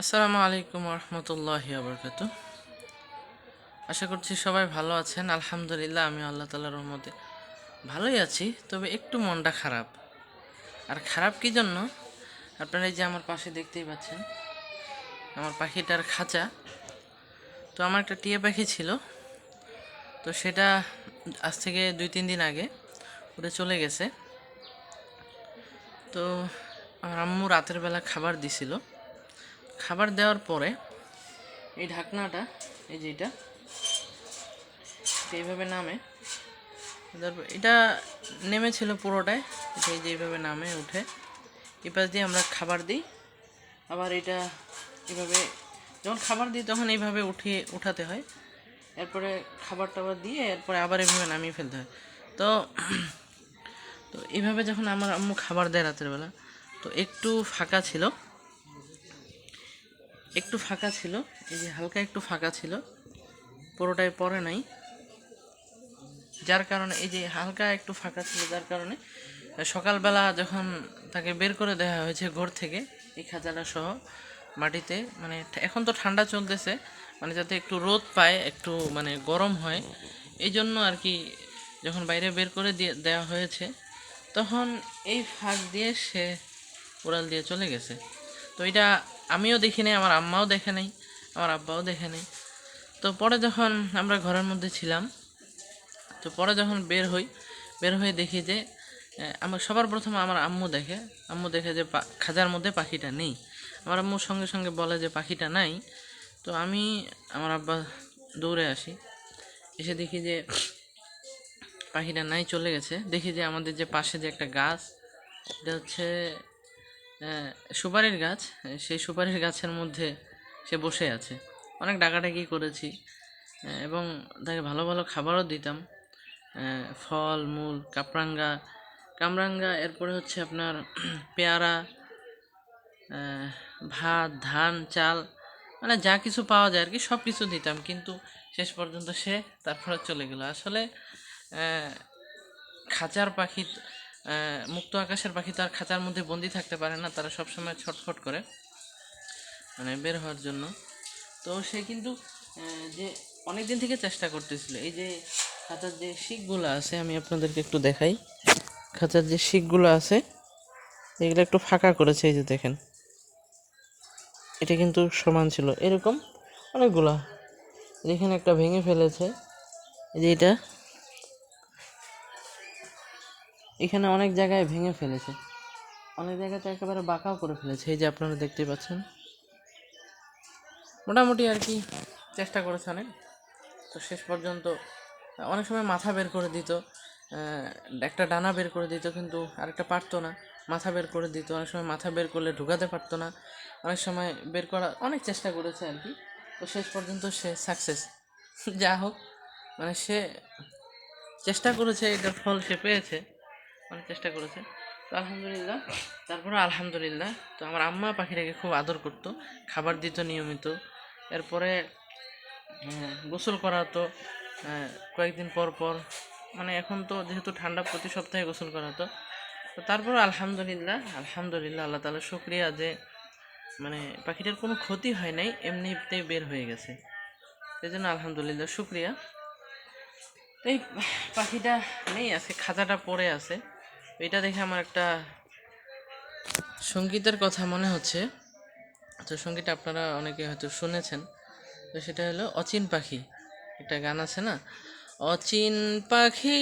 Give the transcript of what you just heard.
আসসালামু আলাইকুম রহমতুল্লাহ আবরকাত আশা করছি সবাই ভালো আছেন। আলহামদুলিল্লাহ আমি আল্লাহ তালার রহমতে ভালোই আছি। তবে একটু মনটা খারাপ। আর খারাপ কি জন্য? আপনারা এই যে আমার পাশে দেখতেই পাচ্ছেন, আমার পাখিটার খাঁচা। তো আমার একটা টিয়া পাখি ছিল। তো সেটা আজ থেকে দুই তিন দিন আগে উড়ে চলে গেছে। তো আমার আম্মু রাতের বেলা খাবার দিছিল। খাবার দেওয়ার পরে এই ঢাকনাটা, এই যে এটা এইভাবে নামে, তারপর এটা নেমেছিল পুরোটাই এটা এই যে এইভাবে নামে উঠে। এপাশ দিয়ে আমরা খাবার দিই, আবার এটা এভাবে, যখন খাবার দিই তখন এইভাবে উঠিয়ে উঠাতে হয়। এরপরে খাবার টাবার দিয়ে এরপরে আবার এভাবে নামিয়ে ফেলতে হয়। তো তো এইভাবে যখন আমার আম্মু খাবার দেয় রাতের বেলা, তো একটু ফাঁকা ছিল। একটু ফাঁকা ছিল, এই যে হালকা একটু ফাঁকা ছিল, পুরোটাই পরে নাই। যার কারণে এই যে হালকা একটু ফাঁকা ছিল, যার কারণে সকালবেলা যখন তাকে বের করে দেওয়া হয়েছে ঘর থেকে, এই খাঁচাটা সহ মাটিতে মানে এখন তো ঠান্ডা চলতেছে মানে যাতে একটু রোদ পায়, একটু মানে গরম হয়, এই জন্য আর কি যখন বাইরে বের করে দিয়ে দেওয়া হয়েছে, তখন এই ফাঁক দিয়ে সে উড়াল দিয়ে চলে গেছে। তো এটা আমিও দেখি নাই, আমার আম্মাও দেখে নাই, আমার আব্বাও দেখে নাই। তো পরে যখন আমরা ঘরের মধ্যে ছিলাম, তো পরে যখন বের হই, বের হয়ে দেখি যে আমার সবার প্রথমে আমার আম্মু দেখে আম্মু দেখে যে খাঁচার মধ্যে পাখিটা নেই। আমার আম্মুর সঙ্গে সঙ্গে বলে যে পাখিটা নাই। তো আমি, আমার আব্বা দৌড়ে আসি, এসে দেখি যে পাখিটা নাই, চলে গেছে। দেখি যে আমাদের যে পাশে যে একটা গাছ, এটা হচ্ছে সুপারির গাছ, সেই সুপারির গাছের মধ্যে সে বসে আছে। অনেক ডাকাডাকি করেছি এবং তাকে ভালো ভালো খাবারও দিতাম। ফল, মূল কাপরাঙ্গা কামরাঙ্গা, এরপরে হচ্ছে আপনার পেয়ারা ভাত, ধান, চাল মানে যা কিছু পাওয়া যায় আর কি সব কিছু দিতাম, কিন্তু শেষ পর্যন্ত সে তারপরে চলে গেল। আসলে খাঁচার পাখি মুক্ত আকাশের পাখি তার খাঁচার মধ্যে বন্দি থাকতে পারে না, তারা সবসময় ছটফট করে মানে বের হওয়ার জন্য। তো সে কিন্তু যে অনেক দিন থেকে চেষ্টা করতেছিল, এই যে খাঁচার যে শিকগুলো আছে, আমি আপনাদেরকে একটু দেখাই। খাঁচার যে শিকগুলো আছে, এগুলো একটু ফাঁকা করেছে, এই যে দেখেন। এটা কিন্তু সমান ছিল, এরকম অনেকগুলা। এখানে একটা ভেঙে ফেলেছে, এই যে এটা। এখানে অনেক জায়গায় ভেঙে ফেলেছে। অনেক জায়গাতে একেবারে বাঁকাও করে ফেলেছে। এই যে আপনারা দেখতে পাচ্ছেন। মোটামুটি আর কি চেষ্টা করেছে অনেক। তো শেষ পর্যন্ত অনেক সময় মাথা বের করে দিত। একটা ডানা বের করে দিত কিন্তু আরেকটা পারতো না। মাথা বের করে দিত। অনেক সময় মাথা বের করলে ঢুকাতে পারতো না। অনেক সময় বের করা অনেক চেষ্টা করেছে আর কি। তো শেষ পর্যন্ত সে সাকসেস যা হোক মানে সে চেষ্টা করেছে, এটার ফল সে পেয়েছে। অনেক চেষ্টা করেছে। তো আলহামদুলিল্লাহ তারপরে আলহামদুলিল্লাহ। তো আমার আম্মা পাখিটাকে খুব আদর করতো খাবার দিত নিয়মিত। এরপরে হ্যাঁ, গোসল করাতো হ্যাঁ, কয়েকদিন পর পর। মানে এখন তো যেহেতু ঠান্ডা প্রতি সপ্তাহে গোসল করাতো তো তারপর আলহামদুলিল্লাহ আলহামদুলিল্লাহ আল্লাহ তালা শুক্রিয়া যে মানে পাখিটার কোনো ক্ষতি হয় নাই এমনিতেই বের হয়ে গেছে। সেই জন্য আলহামদুলিল্লাহ শুক্রিয়া। এই পাখিটা নেই আছে খাঁচাটা পড়ে আছে। এটা দেখে আমার একটা সঙ্গীতের কথা মনে হচ্ছে। তো সংগীত আপনারা অনেকে হয়তো শুনেছেন। তো সেটা হলো অচিন পাখি। একটা গান আছে না? অচিন পাখি